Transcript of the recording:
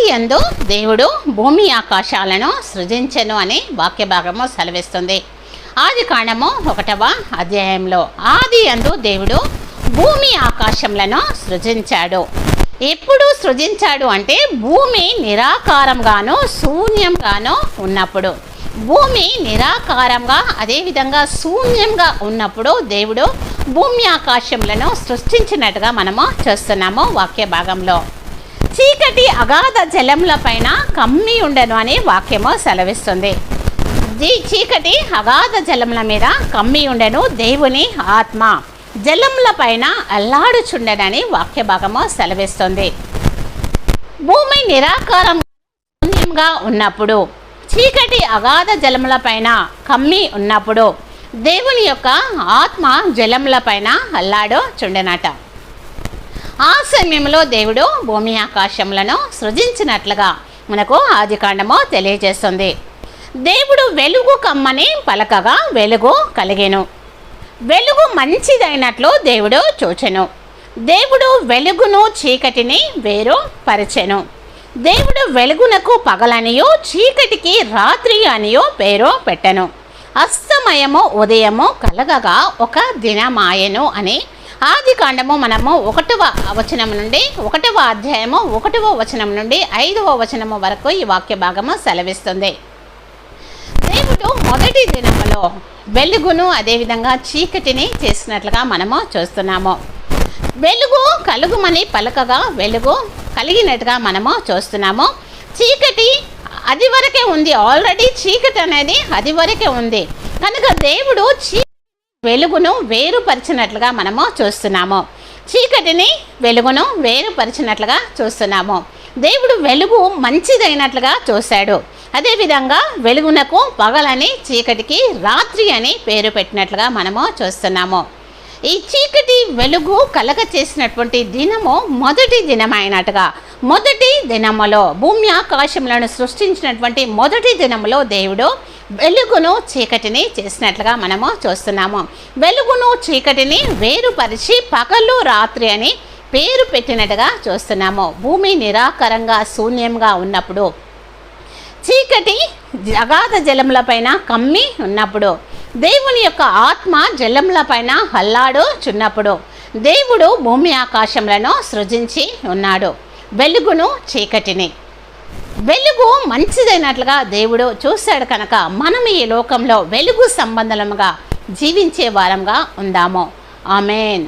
ఆది ఎందు దేవుడు భూమి ఆకాశాలను సృజించెను అని వాక్య భాగము సెలవిస్తుంది. ఆది కాండము ఒకటవ అధ్యాయంలో ఆది ఎందు దేవుడు భూమి ఆకాశములను సృజించాడు. ఎప్పుడు సృజించాడు అంటే భూమి నిరాకారంగాను శూన్యంగాను ఉన్నప్పుడు. భూమి నిరాకారంగా అదేవిధంగా శూన్యంగా ఉన్నప్పుడు దేవుడు భూమి ఆకాశములను సృష్టించినట్టుగా మనము చూస్తున్నాము వాక్య భాగంలో. చీకటి అగాధ జలముల పైన కమ్మి ఉండను అని వాక్యము సెలవిస్తుంది. ఈ చీకటి అగాధ జలముల మీద కమ్మి ఉండెను దేవుని ఆత్మ. జలముల పైన అల్లాడుచుండెనని వాక్య భాగము సెలవిస్తుంది. భూమి నిరాకారం శూన్యంగా ఉన్నప్పుడు చీకటి అగాధ జలముల పైన కమ్మి ఉన్నప్పుడు దేవుని యొక్క ఆత్మ జలముల పైన అల్లాడు చుండెనట ఆ సమయంలో దేవుడు భూమి ఆకాశములను సృజించినట్లుగా మనకు ఆదికాండము తెలియజేస్తుంది. దేవుడు వెలుగు కమ్మని పలకగా వెలుగు కలిగెను. వెలుగు మంచిదైనట్లు దేవుడు చూచెను. దేవుడు వెలుగును చీకటిని వేరు పరిచెను దేవుడు వెలుగునకు పగలనియో చీకటికి రాత్రి అనియో పేరు పెట్టెను. అస్తమయము ఉదయము కలగగా ఒక దినమాయను అని ఆది కాండము మనము ఒకటవ వచనం నుండి ఒకటవ అధ్యాయము ఒకటవ వచనం నుండి ఐదవ వచనము వరకు ఈ వాక్య భాగము సెలవిస్తుంది. దేవుడు మొదటి దినములో వెలుగును అదేవిధంగా చీకటిని చేసినట్లుగా మనము చూస్తున్నాము. వెలుగు కలుగుమని పలకగా వెలుగు కలిగినట్టుగా మనము చూస్తున్నాము. చీకటి అది వరకే ఉంది. ఆల్రెడీ చీకటి అనేది అది వరకే ఉంది. కనుక దేవుడు చీ వెలుగును వేరుపరిచినట్లుగా మనము చూస్తున్నాము. చీకటిని వెలుగును వేరుపరిచినట్లుగా చూస్తున్నాము. దేవుడు వెలుగు మంచిదైనట్లుగా చూశాడు. అదేవిధంగా వెలుగునకు పగలని చీకటికి రాత్రి అని పేరు పెట్టినట్లుగా మనము చూస్తున్నాము. ఈ చీకటి వెలుగు కలగ చేసినటువంటి దినము మొదటి దినమైనట్టుగా. మొదటి దినములో భూమి ఆకాశములను సృష్టించినటువంటి మొదటి దినములో దేవుడు వెలుగును చీకటిని చేసినట్లుగా మనము చూస్తున్నాము. వెలుగును చీకటిని వేరుపరిచి పగలు రాత్రి అని పేరు పెట్టినట్టుగా చూస్తున్నాము. భూమి నిరాకరంగా శూన్యంగా ఉన్నప్పుడు చీకటి అగాధ జలములపైన కమ్మి ఉన్నప్పుడు దేవుని యొక్క ఆత్మ జలములపైన హల్లాడు చున్నప్పుడు దేవుడు భూమి ఆకాశములను సృజించి ఉన్నాడు. వెలుగును చీకటిని. వెలుగు మంచిదైనట్లుగా దేవుడు చూశాడు కనుక మనం ఈ లోకంలో వెలుగు సంబంధముగా జీవించే వారంగా ఉందాము. ఆమెన్.